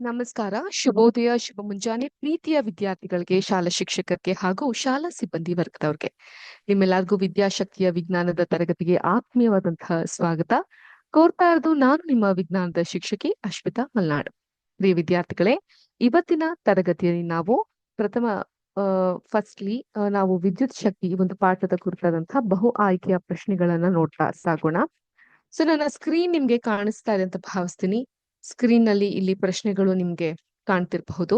ನಮಸ್ಕಾರ. ಶುಭೋದಯ, ಶುಭ ಮುಂಜಾನೆ. ಪ್ರೀತಿಯ ವಿದ್ಯಾರ್ಥಿಗಳಿಗೆ, ಶಾಲಾ ಶಿಕ್ಷಕರಿಗೆ ಹಾಗೂ ಶಾಲಾ ಸಿಬ್ಬಂದಿ ವರ್ಗದವ್ರಿಗೆ. ನಿಮ್ಮೆಲ್ಲರಿಗೂ ವಿದ್ಯಾಶಕ್ತಿಯ ವಿಜ್ಞಾನದ ತರಗತಿಗೆ ಆತ್ಮೀಯವಾದಂತಹ ಸ್ವಾಗತ. ಕೋರ್ತಾ ಇರೋದು ನಾನು ನಿಮ್ಮ ವಿಜ್ಞಾನದ ಶಿಕ್ಷಕಿ ಅಶ್ವಿತಾ ಮಲ್ನಾಡ್. ಪ್ರಿಯ ವಿದ್ಯಾರ್ಥಿಗಳೇ, ಇವತ್ತಿನ ತರಗತಿಯಲ್ಲಿ ನಾವು ಪ್ರಥಮ ಫಸ್ಟ್ಲಿ ನಾವು ವಿದ್ಯುತ್ ಶಕ್ತಿ ಒಂದು ಪಾಠದ ಕುರಿತಾದಂತಹ ಬಹು ಆಯ್ಕೆಯ ಪ್ರಶ್ನೆಗಳನ್ನ ನೋಡ್ತಾ ಸಾಗೋಣ. ಸೊ, ನನ್ನ ಸ್ಕ್ರೀನ್ ನಿಮ್ಗೆ ಕಾಣಿಸ್ತಾ ಇದೆ ಅಂತ ಭಾವಿಸ್ತೀನಿ. ಸ್ಕ್ರೀನ್ನಲ್ಲಿ ಇಲ್ಲಿ ಪ್ರಶ್ನೆಗಳು ನಿಮ್ಗೆ ಕಾಣ್ತಿರ್ಬಹುದು.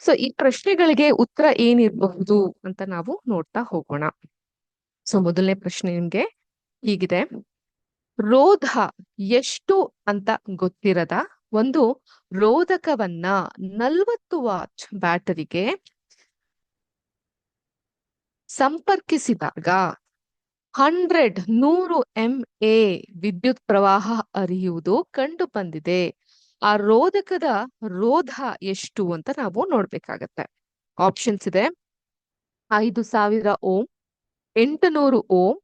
ಸೊ ಈ ಪ್ರಶ್ನೆಗಳಿಗೆ ಉತ್ತರ ಏನಿರಬಹುದು ಅಂತ ನಾವು ನೋಡ್ತಾ ಹೋಗೋಣ. ಸೊ ಮೊದಲನೇ ಪ್ರಶ್ನೆ ನಿಮ್ಗೆ ಹೀಗಿದೆ. ರೋಧ ಎಷ್ಟು ಅಂತ ಗೊತ್ತಿರದ ಒಂದು ರೋಧಕವನ್ನ ನಲ್ವತ್ತು ವಾಚ್ ಬ್ಯಾಟರಿಗೆ ಸಂಪರ್ಕಿಸಿದಾಗ ಹಂಡ್ರೆಡ್ ನೂರು ಎಂ ಎ ವಿದ್ಯುತ್ ಪ್ರವಾಹ ಅರಿಯುವುದು ಕಂಡು ಬಂದಿದೆ. ಆ ರೋಧಕದ ರೋಧ ಎಷ್ಟು ಅಂತ ನಾವು ನೋಡ್ಬೇಕಾಗತ್ತೆ. ಆಪ್ಷನ್ಸ್ ಇದೆ. ಐದು ಸಾವಿರ ಓಂ ಎಂಟುನೂರು ಓಂ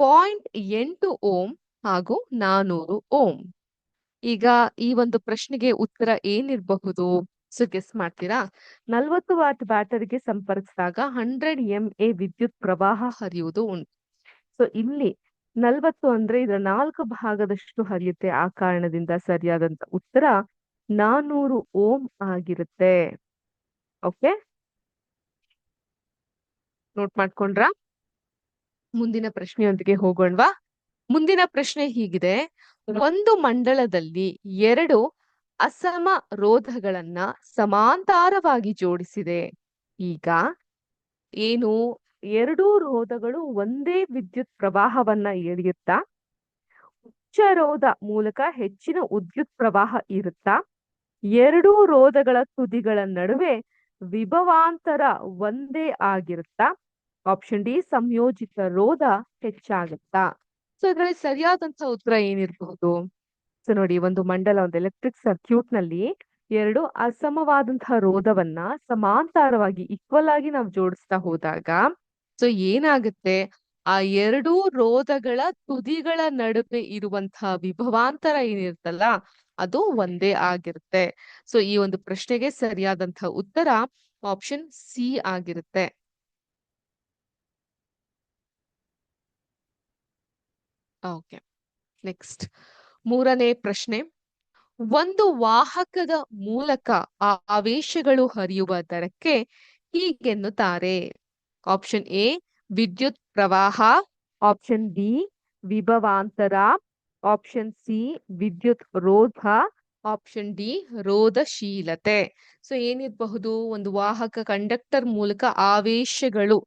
ಪಾಯಿಂಟ್ ಎಂಟು ಓಂ ಹಾಗೂ ನಾನೂರು ಓಂ ಈಗ ಈ ಒಂದು ಪ್ರಶ್ನೆಗೆ ಉತ್ತರ ಏನಿರಬಹುದು? ಸೊ ಗೆಸ್ ಮಾಡ್ತೀರಾ? ನಲ್ವತ್ತು ವಾಟ್ ಬ್ಯಾಟರಿಗೆ ಸಂಪರ್ಕಿಸಿದಾಗ ಹಂಡ್ರೆಡ್ ಎಂ ಎ ವಿದ್ಯುತ್ ಪ್ರವಾಹ ಹರಿಯುವುದು ಉಂಟು. ಸೊ ಇಲ್ಲಿ ನಲ್ವತ್ತು ಅಂದ್ರೆ ಇದರ ನಾಲ್ಕು ಭಾಗದಷ್ಟು ಹರಿಯುತ್ತೆ ಆ ಕಾರಣದಿಂದ ಸರಿಯಾದಂತ ಉತ್ತರ ನಾನೂರು ಓಂ ಆಗಿರುತ್ತೆ. ಓಕೆ ನೋಟ್ ಮಾಡ್ಕೊಂಡ್ರ? ಮುಂದಿನ ಪ್ರಶ್ನೆಯೊಂದಿಗೆ ಹೋಗೋಣವಾ? ಮುಂದಿನ ಪ್ರಶ್ನೆ ಹೀಗಿದೆ. ಒಂದು ಮಂಡಳದಲ್ಲಿ ಎರಡು ಅಸಮ ರೋಧಗಳನ್ನ ಸಮಾಂತರವಾಗಿ ಜೋಡಿಸಿದೆ. ಈಗ ಏನು ಎರಡೂ ರೋಧಗಳು ಒಂದೇ ವಿದ್ಯುತ್ ಪ್ರವಾಹವನ್ನ ಎಳೆಯುತ್ತಾ, ಉಚ್ಚ ರೋಧ ಮೂಲಕ ಹೆಚ್ಚಿನ ವಿದ್ಯುತ್ ಪ್ರವಾಹ ಇರುತ್ತಾ, ಎರಡೂ ರೋಧಗಳ ತುದಿಗಳ ನಡುವೆ ವಿಭವಾಂತರ ಒಂದೇ ಆಗಿರುತ್ತಾ ಆಪ್ಷನ್ ಡಿ ಸಂಯೋಜಿತ ರೋಧ ಹೆಚ್ಚಾಗುತ್ತಾ. ಸೊ ಇದರಲ್ಲಿ ಸರಿಯಾದಂತಹ ಉತ್ತರ ಏನಿರಬಹುದು? ಸೊ ನೋಡಿ ಒಂದು ಮಂಡಲ, ಒಂದು ಎಲೆಕ್ಟ್ರಿಕ್ ಸರ್ಕ್ಯೂಟ್ನಲ್ಲಿ ಎರಡು ಅಸಮವಾದಂತಹ ರೋಧವನ್ನ ಸಮಾಂತರವಾಗಿ ಈಕ್ವಲ್ ಆಗಿ ನಾವು ಜೋಡಿಸ್ತಾ ಹೋದಾಗ ಸೊ ಏನಾಗುತ್ತೆ? ಆ ಎರಡೂ ರೋಧಗಳ ತುದಿಗಳ ನಡುವೆ ಇರುವಂತಹ ವಿಭವಾಂತರ ಏನಿರುತ್ತಲ್ಲ, ಅದು ಒಂದೇ ಆಗಿರುತ್ತೆ. ಸೊ ಈ ಒಂದು ಪ್ರಶ್ನೆಗೆ ಸರಿಯಾದಂತಹ ಉತ್ತರ ಆಪ್ಷನ್ ಸಿ ಆಗಿರುತ್ತೆ. ಓಕೆ ನೆಕ್ಸ್ಟ್ ಮೂರನೇ ಪ್ರಶ್ನೆ. ಒಂದು ವಾಹಕದ ಮೂಲಕ ಆವೇಶಗಳು ಹರಿಯುವ ದರಕ್ಕೆ ಹೀಗೆನ್ನುತ್ತಾರೆ. ಆಪ್ಷನ್ ಎ ವಿದ್ಯುತ್ ಪ್ರವಾಹ. ಆಪ್ಷನ್ ಬಿ ವಿಭವಾಂತರ. ಆಪ್ಷನ್ ಸಿ ವಿದ್ಯುತ್ ರೋಧ. ಆಪ್ಷನ್ ಡಿ ರೋಧಶೀಲತೆ. ಸೊ ಏನಿರಬಹುದು? ಒಂದು ವಾಹಕ ಕಂಡಕ್ಟರ್ ಮೂಲಕ ಆವೇಶಗಳು.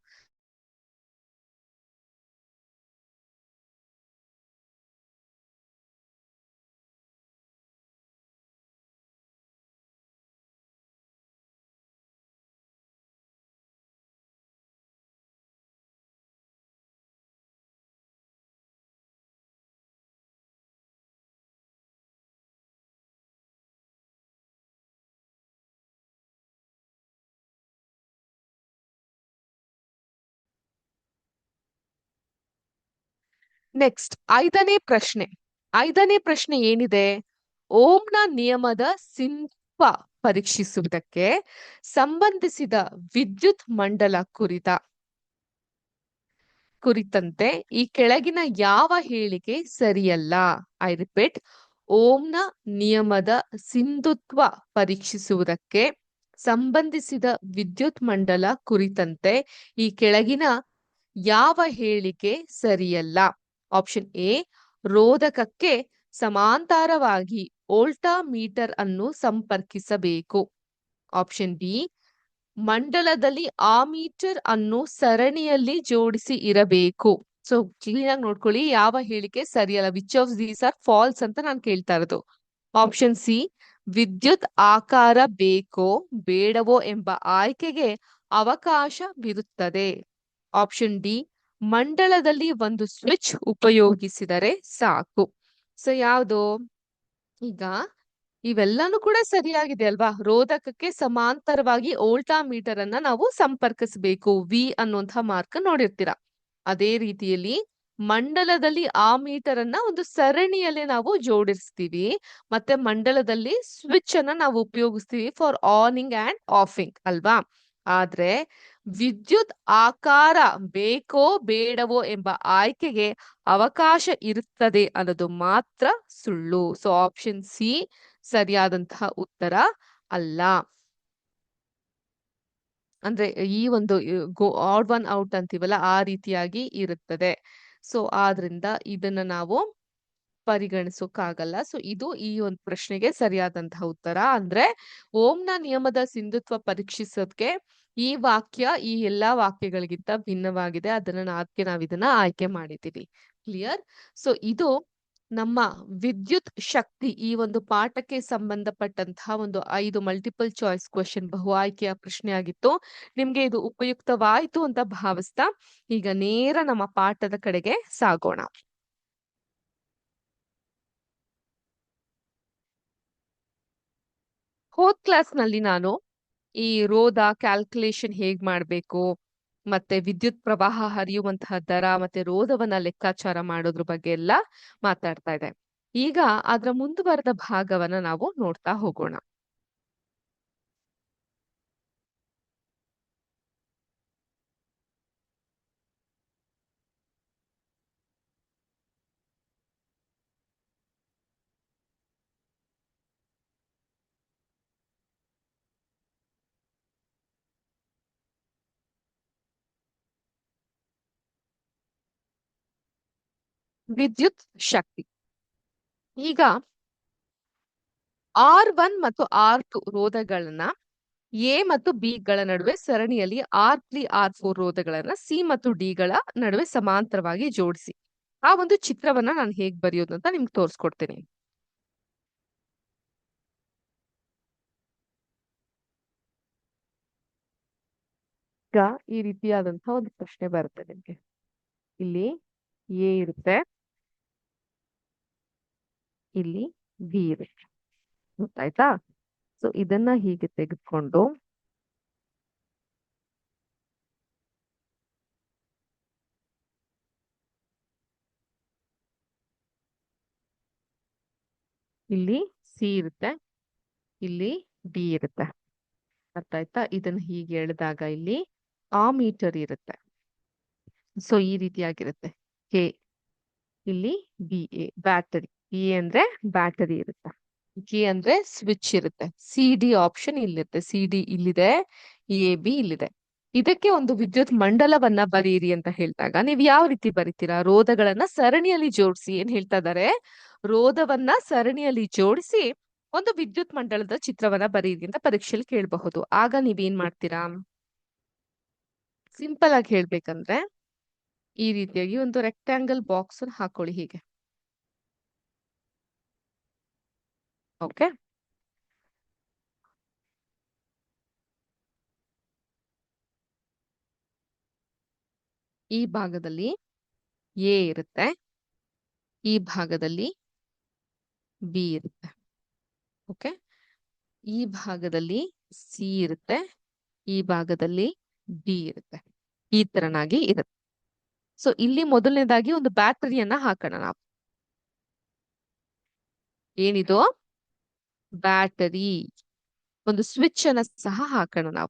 ನೆಕ್ಸ್ಟ್ ಐದನೇ ಪ್ರಶ್ನೆ. ಐದನೇ ಪ್ರಶ್ನೆ ಏನಿದೆ? ಓಂನ ನಿಯಮದ ಸಿಂಪ ಪರೀಕ್ಷಿಸುವುದಕ್ಕೆ ಸಂಬಂಧಿಸಿದ ವಿದ್ಯುತ್ ಮಂಡಲ ಕುರಿತ, ಕುರಿತಂತೆ ಈ ಕೆಳಗಿನ ಯಾವ ಹೇಳಿಕೆ ಸರಿಯಲ್ಲ? ಐ ರಿಪೀಟ್ ಓಂನ ನಿಯಮದ ಸಿಂಧುತ್ವ ಪರೀಕ್ಷಿಸುವುದಕ್ಕೆ ಸಂಬಂಧಿಸಿದ ವಿದ್ಯುತ್ ಮಂಡಲ ಕುರಿತಂತೆ ಈ ಕೆಳಗಿನ ಯಾವ ಹೇಳಿಕೆ ಸರಿಯಲ್ಲ? ಆಪ್ಷನ್ ಎ ರೋಧಕಕ್ಕೆ ಸಮಾಂತರವಾಗಿ ಓಲ್ಟಾ ಮೀಟರ್ ಅನ್ನು ಸಂಪರ್ಕಿಸಬೇಕು. ಆಪ್ಷನ್ ಬಿ ಮಂಡಲದಲ್ಲಿ ಆ ಮೀಟರ್ ಅನ್ನು ಸರಣಿಯಲ್ಲಿ ಜೋಡಿಸಿ ಇರಬೇಕು. ಸೊ ಕ್ಲೀನ್ ಆಗಿ ನೋಡ್ಕೊಳ್ಳಿ, ಯಾವ ಹೇಳಿಕೆ ಸರಿಯಲ್ಲ which of these are false ಅಂತ ನಾನು ಕೇಳ್ತಾ ಇರೋದು. ಆಪ್ಷನ್ ಸಿ ವಿದ್ಯುತ್ ಆಕಾರ ಬೇಕೋ, ಬೇಡವೋ ಎಂಬ ಆಯ್ಕೆಗೆ ಅವಕಾಶವಿರುತ್ತದೆ ಆಪ್ಷನ್ ಡಿ ಮಂಡಲದಲ್ಲಿ ಒಂದು ಸ್ವಿಚ್ ಉಪಯೋಗಿಸಿದರೆ ಸಾಕು. ಸೊ ಯಾವುದು? ಈಗ ಇವೆಲ್ಲಾನು ಕೂಡ ಸರಿಯಾಗಿದೆ ಅಲ್ವಾ? ರೋಧಕಕ್ಕೆ ಸಮಾಂತರವಾಗಿ ಓಲ್ಟಾ ಮೀಟರ್ ಅನ್ನ ನಾವು ಸಂಪರ್ಕಿಸಬೇಕು. ವಿ ಅನ್ನುವಂತಹ ಮಾರ್ಕ್ ನೋಡಿರ್ತೀರ? ಅದೇ ರೀತಿಯಲ್ಲಿ ಮಂಡಲದಲ್ಲಿ ಆ ಮೀಟರ್ ಅನ್ನ ಒಂದು ಸರಣಿಯಲ್ಲಿ ನಾವು ಜೋಡಿಸ್ತೀವಿ. ಮತ್ತೆ ಮಂಡಲದಲ್ಲಿ ಸ್ವಿಚ್ ಅನ್ನ ನಾವು ಉಪಯೋಗಿಸ್ತೀವಿ ಫಾರ್ ಆನಿಂಗ್ ಅಂಡ್ ಆಫಿಂಗ್ ಅಲ್ವಾ? ಆದ್ರೆ ವಿದ್ಯುತ್ ಆಕಾರ ಬೇಕೋ ಬೇಡವೋ ಎಂಬ ಆಯ್ಕೆಗೆ ಅವಕಾಶ ಇರುತ್ತದೆ ಅನ್ನೋದು ಮಾತ್ರ ಸುಳ್ಳು. ಸೊ ಆಪ್ಷನ್ ಸಿ ಸರಿಯಾದಂತಹ ಉತ್ತರ ಅಲ್ಲ. ಅಂದ್ರೆ ಈ ಒಂದು ಗೋ ಆಡ್ ಒನ್ ಔಟ್ ಅಂತೀವಲ್ಲ, ಆ ರೀತಿಯಾಗಿ ಇರುತ್ತದೆ. ಸೊ ಆದ್ರಿಂದ ಇದನ್ನ ನಾವು ಪರಿಗಣಿಸೋಕ್ಕಾಗಲ್ಲ ಸೊ, ಇದು ಈ ಒಂದು ಪ್ರಶ್ನೆಗೆ ಸರಿಯಾದಂತಹ ಉತ್ತರ. ಅಂದ್ರೆ ಓಂನ ನಿಯಮದ ಸಿಂಧುತ್ವ ಪರೀಕ್ಷಿಸೋದಕ್ಕೆ ಈ ವಾಕ್ಯ ಈ ಎಲ್ಲಾ ವಾಕ್ಯಗಳಿಗಿಂತ ಭಿನ್ನವಾಗಿದೆ. ಅದನ್ನ ಅದಕ್ಕೆ ನಾವು ಇದನ್ನ ಆಯ್ಕೆ ಮಾಡಿದ್ದೀವಿ. ಕ್ಲಿಯರ್ ಸೊ, ಇದು ನಮ್ಮ ವಿದ್ಯುತ್ ಶಕ್ತಿ ಈ ಒಂದು ಪಾಠಕ್ಕೆ ಸಂಬಂಧಪಟ್ಟಂತಹ ಒಂದು ಐದು ಮಲ್ಟಿಪಲ್ ಚಾಯ್ಸ್ ಕ್ವಶನ್ ಬಹು ಆಯ್ಕೆಯ ಪ್ರಶ್ನೆ ಆಗಿತ್ತು. ನಿಮ್ಗೆ ಇದು ಉಪಯುಕ್ತವಾಯಿತು ಅಂತ ಭಾವಿಸ್ತಾ ಈಗ ನೇರ ನಮ್ಮ ಪಾಠದ ಕಡೆಗೆ ಸಾಗೋಣ. ಹೋದ್ ಕ್ಲಾಸ್ನಲ್ಲಿ ನಾನು ಈ ರೋಧ ಕ್ಯಾಲ್ಕುಲೇಷನ್ ಹೇಗ್ ಮಾಡ್ಬೇಕು, ಮತ್ತೆ ವಿದ್ಯುತ್ ಪ್ರವಾಹ ಹರಿಯುವಂತಹ ದರ, ಮತ್ತೆ ರೋಧವನ್ನ ಲೆಕ್ಕಾಚಾರ ಮಾಡೋದ್ರ ಬಗ್ಗೆ ಎಲ್ಲ ಮಾತಾಡ್ತಾ ಇದೆ ಈಗ ಅದರ ಮುಂದುವರೆದ ಭಾಗವನ್ನ ನಾವು ನೋಡ್ತಾ ಹೋಗೋಣ. ವಿದ್ಯುತ್ ಶಕ್ತಿ. ಈಗ ಆರ್ ಒನ್ ಮತ್ತು ಆರ್ ಟು ರೋಧಗಳನ್ನ ಎ ಮತ್ತು ಬಿ ಗಳ ನಡುವೆ ಸರಣಿಯಲ್ಲಿ ಆರ್ ತ್ರೀ, ಆರ್ ಫೋರ್ ರೋಧಗಳನ್ನ ಸಿ ಮತ್ತು ಡಿ ಗಳ ನಡುವೆ ಸಮಾಂತರವಾಗಿ ಜೋಡಿಸಿ. ಆ ಒಂದು ಚಿತ್ರವನ್ನ ನಾನು ಹೇಗ್ ಬರೆಯೋದು ಅಂತ ನಿಮ್ಗೆ ತೋರಿಸ್ಕೊಡ್ತೀನಿ. ಈಗ ಈ ರೀತಿಯಾದಂತಹ ಒಂದು ಪ್ರಶ್ನೆ ಬರುತ್ತೆ ನಿಮ್ಗೆ. ಇಲ್ಲಿ ಎ ಇರುತ್ತೆ ಇಲ್ಲಿ ಬಿ ಇರುತ್ತೆ ಗೊತ್ತಾಯ್ತಾ? ಸೊ ಇದನ್ನ ಹೀಗೆ ತೆಗೆದುಕೊಂಡು ಇಲ್ಲಿ ಸಿ ಇರುತ್ತೆ, ಇಲ್ಲಿ ಡಿ ಇರುತ್ತೆ. ಅರ್ಥ ಆಯ್ತಾ? ಇದನ್ನ ಹೀಗೆ ಎಳೆದಾಗ ಇಲ್ಲಿ ಆ ಮೀಟರ್ ಇರುತ್ತೆ. ಸೊ ಈ ರೀತಿಯಾಗಿರುತ್ತೆ. ಕೆ ಇಲ್ಲಿ ಬಿ ಎ ಬ್ಯಾಟರಿ ಬಿ ಅಂದ್ರೆ ಬ್ಯಾಟರಿ ಇರುತ್ತೆ? ಜಿ ಅಂದ್ರೆ ಸ್ವಿಚ್ ಇರುತ್ತೆ. ಸಿ ಡಿ ಆಪ್ಷನ್ ಇಲ್ಲಿರುತ್ತೆ. ಸಿ ಡಿ ಇಲ್ಲಿದೆ. ಎ ಬಿ ಇಲ್ಲಿದೆ. ಇದಕ್ಕೆ ಒಂದು ವಿದ್ಯುತ್ ಮಂಡಲವನ್ನ ಬರೀರಿ ಅಂತ ಹೇಳಿದಾಗ ನೀವು ಯಾವ ರೀತಿ ಬರೀತೀರಾ? ರೋಧಗಳನ್ನ ಸರಣಿಯಲ್ಲಿ ಜೋಡಿಸಿ ಏನ್ ಹೇಳ್ತಾ ಇದಾರೆ? ರೋಧವನ್ನ ಸರಣಿಯಲ್ಲಿ ಜೋಡಿಸಿ ಒಂದು ವಿದ್ಯುತ್ ಮಂಡಲದ ಚಿತ್ರವನ್ನ ಬರೀರಿ ಅಂತ ಪರೀಕ್ಷೆಯಲ್ಲಿ ಕೇಳಬಹುದು. ಆಗ ನೀವೇನ್ ಮಾಡ್ತೀರಾ? ಸಿಂಪಲ್ ಆಗಿ ಹೇಳ್ಬೇಕಂದ್ರೆ ಈ ರೀತಿಯಾಗಿ ಒಂದು ರೆಕ್ಟಾಂಗಲ್ ಬಾಕ್ಸ್ ಹಾಕೊಳ್ಳಿ ಹೀಗೆ. ಓಕೆ ಈ ಭಾಗದಲ್ಲಿ ಎ ಇರುತ್ತೆ, ಈ ಭಾಗದಲ್ಲಿ ಬಿ ಇರುತ್ತೆ. ಓಕೆ? ಈ ಭಾಗದಲ್ಲಿ ಸಿ ಇರುತ್ತೆ, ಈ ಭಾಗದಲ್ಲಿ ಡಿ ಇರುತ್ತೆ. ಈ ತರನಾಗಿ ಇರುತ್ತೆ. ಸೊ, ಇಲ್ಲಿ ಮೊದಲನೇದಾಗಿ ಒಂದು ಬ್ಯಾಟರಿಯನ್ನ ಹಾಕೋಣ ನಾವು. ಏನಿದು? ಬ್ಯಾಟರಿ ಒಂದು ಸ್ವಿಚ್ ಅನ್ನ ಸಹ ಹಾಕೋಣ ನಾವು.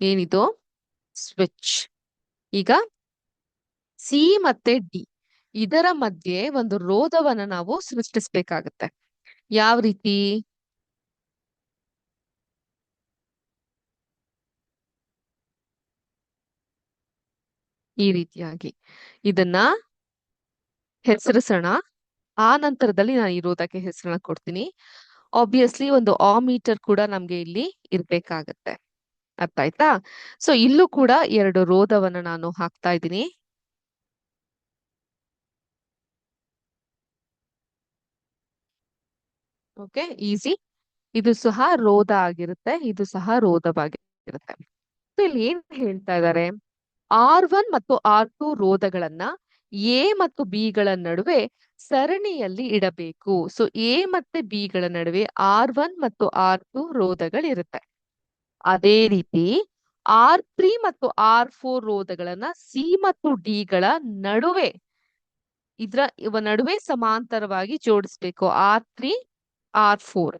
ಏನಿದು? ಸ್ವಿಚ್. ಈಗ ಸಿ ಮತ್ತೆ ಡಿ ಇದರ ಮಧ್ಯೆ ಒಂದು ರೋಧವನ್ನ ನಾವು ಸೃಷ್ಟಿಸ್ಬೇಕಾಗತ್ತೆ. ಯಾವ ರೀತಿ? ಈ ರೀತಿಯಾಗಿ. ಇದನ್ನ ಹೆಸರಿಸೋಣ. ಆ ನಂತರದಲ್ಲಿ ನಾನು ಇರೋದಕ್ಕೆ ಹೆಸರನ್ನ ಕೊಡ್ತೀನಿ. ಆಬ್ವಿಯಸ್ಲಿ ಒಂದು ಆ ಮೀಟರ್ ಕೂಡ ನಮ್ಗೆ ಇಲ್ಲಿ ಇರ್ಬೇಕಾಗತ್ತೆ. ಅರ್ಥ ಆಯ್ತಾ? ಸೊ ಇಲ್ಲೂ ಕೂಡ ಎರಡು ರೋಧವನ್ನ ನಾನು ಹಾಕ್ತಾ ಇದ್ದೀನಿ. ಓಕೆ ಈಸಿ ಇದು ಸಹ ರೋಧ ಆಗಿರುತ್ತೆ. ಇದು ಸಹ ರೋಧವಾಗಿರುತ್ತೆ. ಇಲ್ಲಿ ಏನ್ ಹೇಳ್ತಾ ಇದ್ದಾರೆ ಆರ್ ಒನ್ ಮತ್ತು ಆರ್ ಟು ರೋಧಗಳನ್ನ ಎ ಮತ್ತು ಬಿ ಗಳ ನಡುವೆ ಸರಣಿಯಲ್ಲಿ ಇಡಬೇಕು. ಸೊ ಎ ಮತ್ತೆ ಬಿ ಗಳ ನಡುವೆ ಆರ್ ಒನ್ ಮತ್ತು ಆರ್ ಟು ರೋಧಗಳಿರುತ್ತೆ. ಅದೇ ರೀತಿ ಆರ್ ತ್ರೀ ಮತ್ತು ಆರ್ ಫೋರ್ ರೋಧಗಳನ್ನ ಸಿ ಮತ್ತು ಡಿ ಗಳ ನಡುವೆ, ಇದ್ರ ಇವ ನಡುವೆ ಸಮಾಂತರವಾಗಿ ಜೋಡಿಸ್ಬೇಕು. ಆರ್ ತ್ರೀ ಆರ್ ಫೋರ್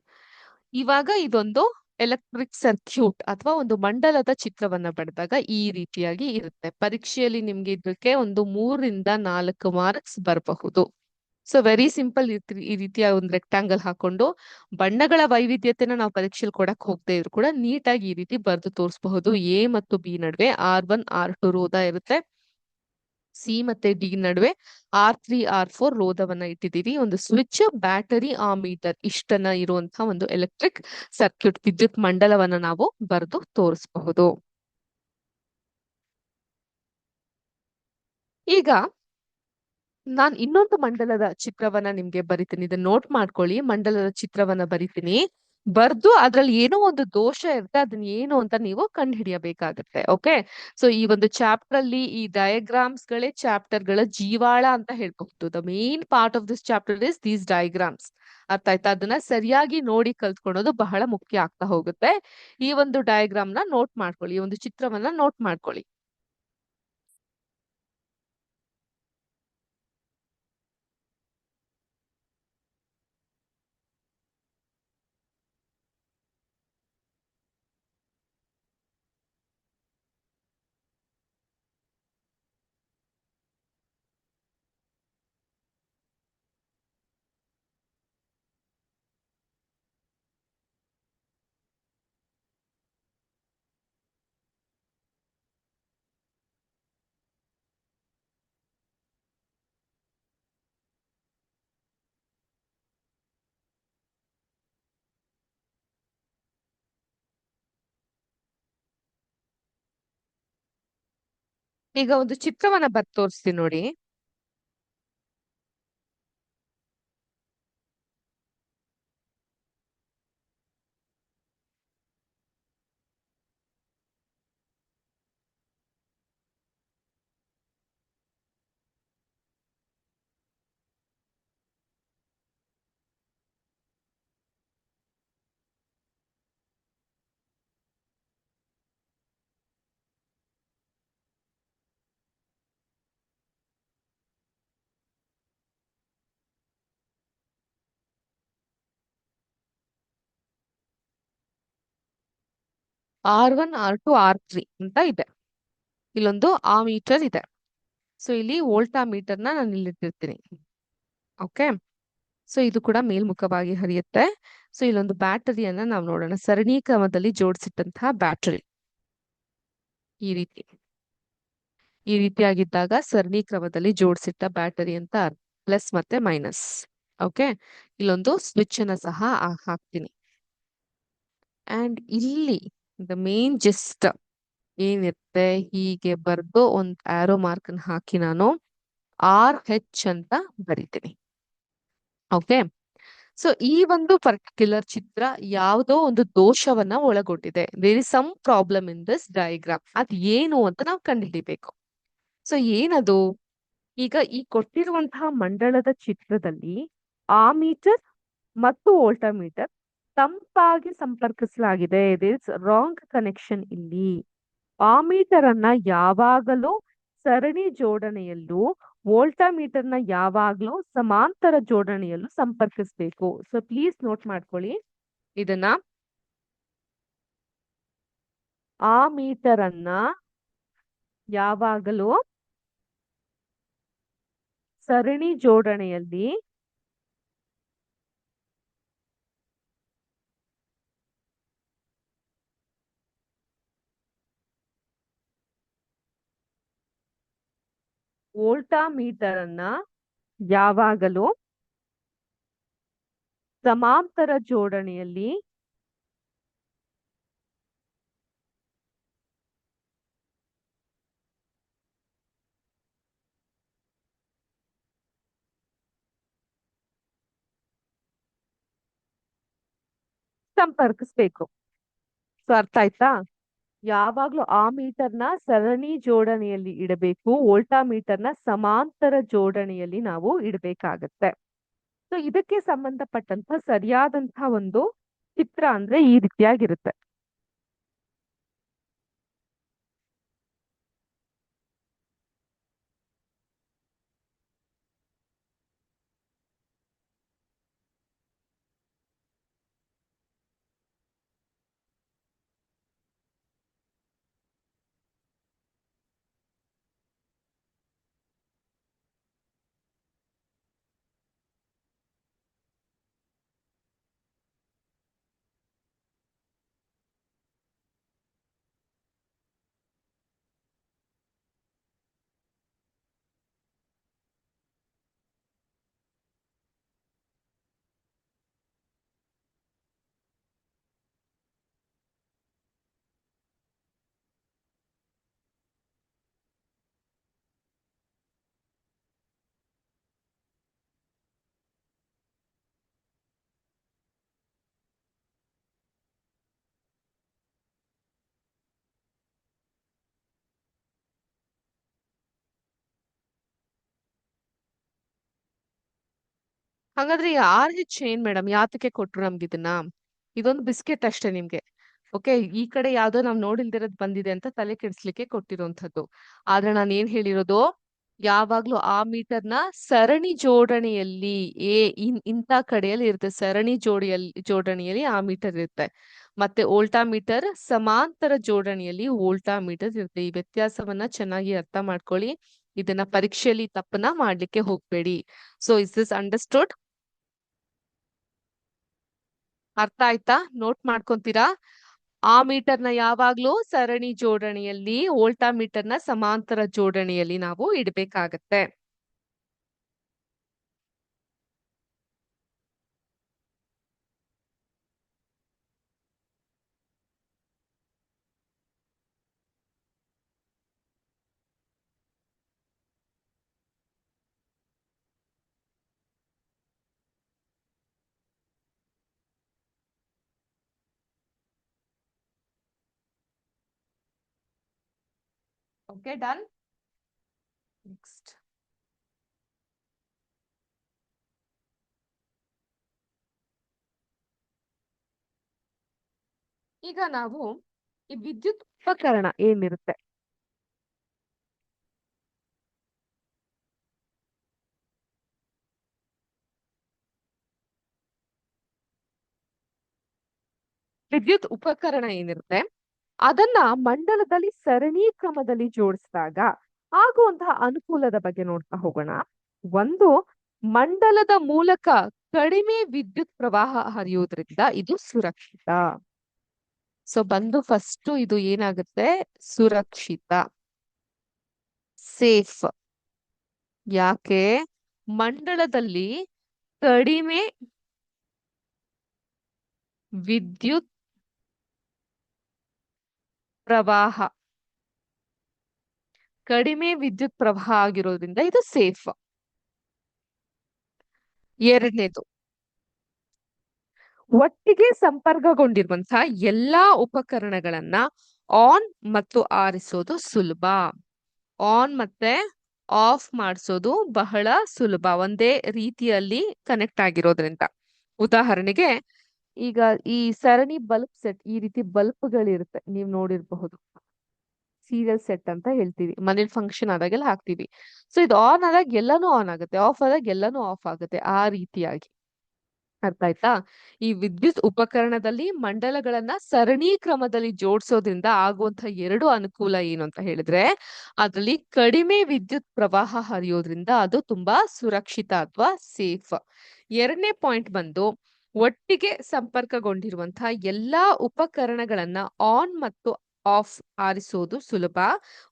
ಇವಾಗ ಇದೊಂದು ಎಲೆಕ್ಟ್ರಿಕ್ ಸರ್ಕ್ಯೂಟ್ ಅಥವಾ ಒಂದು ಮಂಡಲದ ಚಿತ್ರವನ್ನ ಪಡೆದಾಗ ಈ ರೀತಿಯಾಗಿ ಇರುತ್ತೆ. ಪರೀಕ್ಷೆಯಲ್ಲಿ ನಿಮ್ಗೆ ಇದಕ್ಕೆ ಒಂದು ಮೂರರಿಂದ ನಾಲ್ಕು ಮಾರ್ಕ್ಸ್ ಬರಬಹುದು. ಸೊ ವೆರಿ ಸಿಂಪಲ್ ಈ ರೀತಿಯ ಒಂದು ರೆಕ್ಟಾಂಗಲ್ ಹಾಕೊಂಡು ಬಣ್ಣಗಳ ವೈವಿಧ್ಯತೆನ ನಾವು ಪರೀಕ್ಷೆಲ್ ಕೊಡಕ್ ಹೋಗದೆ ಇದ್ರು ಕೂಡ ನೀಟಾಗಿ ಈ ರೀತಿ ಬರೆದು ತೋರಿಸಬಹುದು. ಎ ಮತ್ತು ಬಿ ನಡುವೆ ಆರ್ ಒನ್ ಆರ್ ಟು ರೋಧ ಇರುತ್ತೆ. ಸಿ ಮತ್ತೆ ಡಿ ನಡುವೆ ಆರ್ ತ್ರೀ ಆರ್ ಫೋರ್ ರೋಧವನ್ನ ಇಟ್ಟಿದ್ದೀವಿ. ಒಂದು ಸ್ವಿಚ್ ಬ್ಯಾಟರಿ ಆ ಮೀಟರ್ ಇಷ್ಟನ್ನ ಇರುವಂತಹ ಒಂದು ಎಲೆಕ್ಟ್ರಿಕ್ ಸರ್ಕ್ಯೂಟ್ ವಿದ್ಯುತ್ ಮಂಡಲವನ್ನ ನಾವು ಬರೆದು ತೋರಿಸಬಹುದು. ಈಗ ನಾನ್ ಇನ್ನೊಂದು ಮಂಡಲದ ಚಿತ್ರವನ್ನ ನಿಮ್ಗೆ ಬರಿತೀನಿ. ಇದನ್ನ ನೋಟ್ ಮಾಡ್ಕೊಳ್ಳಿ. ಮಂಡಲದ ಚಿತ್ರವನ್ನ ಬರಿತೀನಿ. ಬರ್ದು ಅದ್ರಲ್ಲಿ ಏನೋ ಒಂದು ದೋಷ ಇರುತ್ತೆ. ಅದನ್ನ ಏನು ಅಂತ ನೀವು ಕಂಡು ಹಿಡಿಯಬೇಕಾಗತ್ತೆ ಓಕೆ ಸೊ ಈ ಒಂದು ಚಾಪ್ಟರ್ ಅಲ್ಲಿ ಈ ಡಯಾಗ್ರಾಮ್ಸ್ ಗಳೇ ಚಾಪ್ಟರ್ಗಳ ಜೀವಾಳ ಅಂತ ಹೇಳ್ಬಹುದು. The main part of this chapter is these diagrams ಅರ್ಥ ಆಯ್ತಾ? ಅದನ್ನ ಸರಿಯಾಗಿ ನೋಡಿ ಕಲ್ತ್ಕೊಳ್ಳೋದು ಬಹಳ ಮುಖ್ಯ ಆಗ್ತಾ ಹೋಗುತ್ತೆ. ಈ ಒಂದು ಡಯಾಗ್ರಾಮ್ನ ನೋಟ್ ಮಾಡ್ಕೊಳ್ಳಿ. ಈ ಒಂದು ಚಿತ್ರವನ್ನ ನೋಟ್ ಮಾಡ್ಕೊಳ್ಳಿ. ಈಗ ಒಂದು ಚಿತ್ರವನ್ನ ಬರ್ದ್ ತೋರಿಸ್ತೀನಿ ನೋಡಿ. R one, R two, R three ಅಂತ ಇದೆ. ಇಲ್ಲೊಂದು ಆ ಮೀಟರ್ ಇದೆ. ಸೊ ಇಲ್ಲಿ ವೋಲ್ಟಾ ಮೀಟರ್ನ ನಾನು ಇಲ್ಲಿ ಇಟ್ಟಿರ್ತೀನಿ. ಓಕೆ ಸೊ ಇದು ಕೂಡ ಮೇಲ್ಮುಖವಾಗಿ ಹರಿಯುತ್ತೆ. ಸೊ ಇಲ್ಲೊಂದು ಬ್ಯಾಟರಿಯನ್ನ ನಾವು ನೋಡೋಣ. ಸರಣಿ ಕ್ರಮದಲ್ಲಿ ಜೋಡಿಸಿಟ್ಟಂತಹ ಬ್ಯಾಟರಿ. ಈ ರೀತಿ. ಈ ರೀತಿಯಾಗಿದ್ದಾಗ ಸರಣಿ ಕ್ರಮದಲ್ಲಿ ಜೋಡಿಸಿಟ್ಟ ಬ್ಯಾಟರಿ ಅಂತ ಪ್ಲಸ್ ಮತ್ತೆ ಮೈನಸ್. ಓಕೆ ಇಲ್ಲೊಂದು ಸ್ವಿಚ್ ಅನ್ನ ಸಹ ಹಾಕ್ತೀನಿ. ಅಂಡ್ ಇಲ್ಲಿ ದ ಮೇನ್ ಜಸ್ಟ್ ಏನಿರುತ್ತೆ ಹೀಗೆ ಬರ್ದು ಒಂದ್ ಆರೋ ಮಾರ್ಕ್ ಹಾಕಿ ನಾನು ಆರ್ ಹೆಚ್ ಅಂತ ಬರಿತೀನಿ. ಓಕೆ ಸೊ ಈ ಒಂದು ಪರ್ಟಿಕ್ಯುಲರ್ ಚಿತ್ರ ಯಾವುದೋ ಒಂದು ದೋಷವನ್ನ ಒಳಗೊಂಡಿದೆ. There is some problem in this diagram ಅದ್ ಏನು ಅಂತ ನಾವು ಕಂಡುಹಿಡಿಬೇಕು ಸೊ ಏನದು? ಈಗ ಈ ಕೊಟ್ಟಿರುವಂತಹ ಮಂಡಳದ ಚಿತ್ರದಲ್ಲಿ ಆ ಮೀಟರ್ ಮತ್ತು ವೋಲ್ಟಾಮೀಟರ್ ತಂಪಾಗಿ ಸಂಪರ್ಕಿಸಲಾಗಿದೆ. ಇಸ್ ರಾಂಗ್ ಕನೆಕ್ಷನ್ ಇಲ್ಲಿ. ಆ ಮೀಟರ್ ಅನ್ನ ಯಾವಾಗಲೂ ಸರಣಿ ಜೋಡಣೆಯಲ್ಲೂ ವೋಲ್ಟಾಮೀಟರ್ನ ಯಾವಾಗ್ಲೂ ಸಮಾಂತರ ಜೋಡಣೆಯಲ್ಲೂ ಸಂಪರ್ಕಿಸಬೇಕು. ಸೊ ಪ್ಲೀಸ್ ನೋಟ್ ಮಾಡ್ಕೊಳ್ಳಿ. ಇದನ್ನ ಆ ಮೀಟರ್ ಅನ್ನ ಯಾವಾಗಲೂ ಸರಣಿ ಜೋಡಣೆಯಲ್ಲಿ ವೋಲ್ಟಾಮೀಟರ್ ಅನ್ನ ಯಾವಾಗಲೂ ಸಮಾಂತರ ಜೋಡಣೆಯಲ್ಲಿ ಸಂಪರ್ಕಿಸ್ಬೇಕು. ಸೊ ಅರ್ಥ ಆಯ್ತಾ? ಯಾವಾಗ್ಲೂ ಆ ಮೀಟರ್ ಸರಣಿ ಜೋಡಣೆಯಲ್ಲಿ ಇಡಬೇಕು, ವೋಲ್ಟಾ ಮೀಟರ್ನ ಸಮಾಂತರ ಜೋಡಣೆಯಲ್ಲಿ ನಾವು ಇಡಬೇಕಾಗತ್ತೆ. ಸೊ ಇದಕ್ಕೆ ಸಂಬಂಧಪಟ್ಟಂತ ಸರಿಯಾದಂತಹ ಒಂದು ಚಿತ್ರ ಅಂದ್ರೆ ಈ ರೀತಿಯಾಗಿರುತ್ತೆ. ಹಾಗಾದ್ರೆ ಈ ಆರ್ ಹೆಚ್ ಏನ್ ಮೇಡಮ್ ಯಾತಕ್ಕೆ ಕೊಟ್ರು ನಮ್ಗೆ ಇದನ್ನ? ಇದೊಂದು ಬಿಸ್ಕೆಟ್ ಅಷ್ಟೇ ನಿಮ್ಗೆ. ಓಕೆ ಈ ಕಡೆ ಯಾವ್ದೋ ನಾವ್ ನೋಡಿಲ್ದಿರೋದ್ ಬಂದಿದೆ ಅಂತ ತಲೆ ಕೆಡಿಸ್ಲಿಕ್ಕೆ ಕೊಟ್ಟಿರುವಂತದ್ದು ಆದ್ರೆ ನಾನು ಏನ್ ಹೇಳಿರೋದು? ಯಾವಾಗ್ಲೂ ಆ ಮೀಟರ್ನ ಸರಣಿ ಜೋಡಣೆಯಲ್ಲಿ ಏ ಇನ್ ಇಂತ ಕಡೆಯಲ್ಲಿ ಇರುತ್ತೆ. ಸರಣಿ ಜೋಡಿಯಲ್ಲಿ ಜೋಡಣೆಯಲ್ಲಿ ಆ ಮೀಟರ್ ಇರುತ್ತೆ. ಮತ್ತೆ ಓಲ್ಟಾ ಮೀಟರ್ ಸಮಾಂತರ ಜೋಡಣೆಯಲ್ಲಿ ಓಲ್ಟಾ ಮೀಟರ್ ಇರುತ್ತೆ. ಈ ವ್ಯತ್ಯಾಸವನ್ನ ಚೆನ್ನಾಗಿ ಅರ್ಥ ಮಾಡ್ಕೊಳ್ಳಿ. ಇದನ್ನ ಪರೀಕ್ಷೆಯಲ್ಲಿ ತಪ್ಪನ ಮಾಡ್ಲಿಕ್ಕೆ ಹೋಗ್ಬೇಡಿ. ಸೊ ಇಸ್ ದಿಸ್ ಅಂಡರ್ಸ್ಟುಡ್ ಅರ್ಥ ಆಯ್ತಾ? ನೋಟ್ ಮಾಡ್ಕೊಂತೀರಾ? ಆ ಮೀಟರ್ನ ಯಾವಾಗ್ಲೂ ಸರಣಿ ಜೋಡಣೆಯಲ್ಲಿ ವೋಲ್ಟಾ ಮೀಟರ್ ಸಮಾಂತರ ಜೋಡಣೆಯಲ್ಲಿ ನಾವು ಇಡ್ಬೇಕಾಗತ್ತೆ. ಓಕೆ ಡನ್ ನೆಕ್ಸ್ಟ್ ಈಗ ನಾವು ಈ ವಿದ್ಯುತ್ ಉಪಕರಣ ಏನಿರುತ್ತೆ? ವಿದ್ಯುತ್ ಉಪಕರಣ ಏನಿರುತ್ತೆ? ಅದನ್ನ ಮಂಡಲದಲ್ಲಿ ಸರಣಿ ಕ್ರಮದಲ್ಲಿ ಜೋಡಿಸಿದಾಗ ಆಗುವಂತಹ ಅನುಕೂಲದ ಬಗ್ಗೆ ನೋಡ್ತಾ ಹೋಗೋಣ. ಒಂದು, ಮಂಡಲದ ಮೂಲಕ ಕಡಿಮೆ ವಿದ್ಯುತ್ ಪ್ರವಾಹ ಹರಿಯುವುದರಿಂದ ಇದು ಸುರಕ್ಷಿತ. ಸೊ ಬಂದು ಫಸ್ಟ್ ಇದು ಏನಾಗುತ್ತೆ? ಸುರಕ್ಷಿತ. ಸೇಫ್ ಯಾಕೆ? ಮಂಡಲದಲ್ಲಿ ಕಡಿಮೆ ವಿದ್ಯುತ್ ಪ್ರವಾಹ. ಕಡಿಮೆ ವಿದ್ಯುತ್ ಪ್ರವಾಹ ಆಗಿರೋದ್ರಿಂದ ಇದು ಸೇಫ್ ಎರಡನೇದು, ಒಟ್ಟಿಗೆ ಸಂಪರ್ಕಗೊಂಡಿರುವಂತಹ ಎಲ್ಲಾ ಉಪಕರಣಗಳನ್ನ ಆನ್ ಮತ್ತು ಆರಿಸೋದು ಸುಲಭ. ಆನ್ ಮತ್ತೆ ಆಫ್ ಮಾಡಿಸೋದು ಬಹಳ ಸುಲಭ. ಒಂದೇ ರೀತಿಯಲ್ಲಿ ಕನೆಕ್ಟ್ ಆಗಿರೋದ್ರಿಂದ. ಉದಾಹರಣೆಗೆ ಈಗ ಈ ಸರಣಿ ಬಲ್ಬ್ ಸೆಟ್ ಈ ರೀತಿ ಬಲ್ಬ್ಗಳಿರುತ್ತೆ, ನೀವು ನೋಡಿರಬಹುದು. ಸೀರಿಯಲ್ ಸೆಟ್ ಅಂತ ಹೇಳ್ತೀವಿ. ಮನೇಲಿ ಫಂಕ್ಷನ್ ಆದಾಗೆಲ್ಲ ಹಾಕ್ತೀವಿ. ಸೊ ಇದು ಆನ್ ಆದಾಗ ಎಲ್ಲಾನು ಆನ್ ಆಗುತ್ತೆ. ಆಫ್ ಆದಾಗ ಎಲ್ಲಾನು ಆಫ್ ಆಗುತ್ತೆ, ಆ ರೀತಿಯಾಗಿ. ಅರ್ಥ ಆಯ್ತಾ? ಈ ವಿದ್ಯುತ್ ಉಪಕರಣದಲ್ಲಿ ಮಂಡಲಗಳನ್ನ ಸರಣಿ ಕ್ರಮದಲ್ಲಿ ಜೋಡಿಸೋದ್ರಿಂದ ಆಗುವಂತ ಎರಡು ಅನುಕೂಲ ಏನು ಅಂತ ಹೇಳಿದ್ರೆ, ಅದ್ರಲ್ಲಿ ಕಡಿಮೆ ವಿದ್ಯುತ್ ಪ್ರವಾಹ ಹರಿಯೋದ್ರಿಂದ ಅದು ತುಂಬಾ ಸುರಕ್ಷಿತ ಅಥವಾ ಸೇಫ್ ಎರಡನೇ ಪಾಯಿಂಟ್ ಬಂದು ಒಟ್ಟಿಗೆ ಸಂಪರ್ಕಗೊಂಡಿರುವಂತಹ ಎಲ್ಲಾ ಉಪಕರಣಗಳನ್ನ ಆನ್ ಮತ್ತು ಆಫ್ ಆರಿಸೋದು ಸುಲಭ.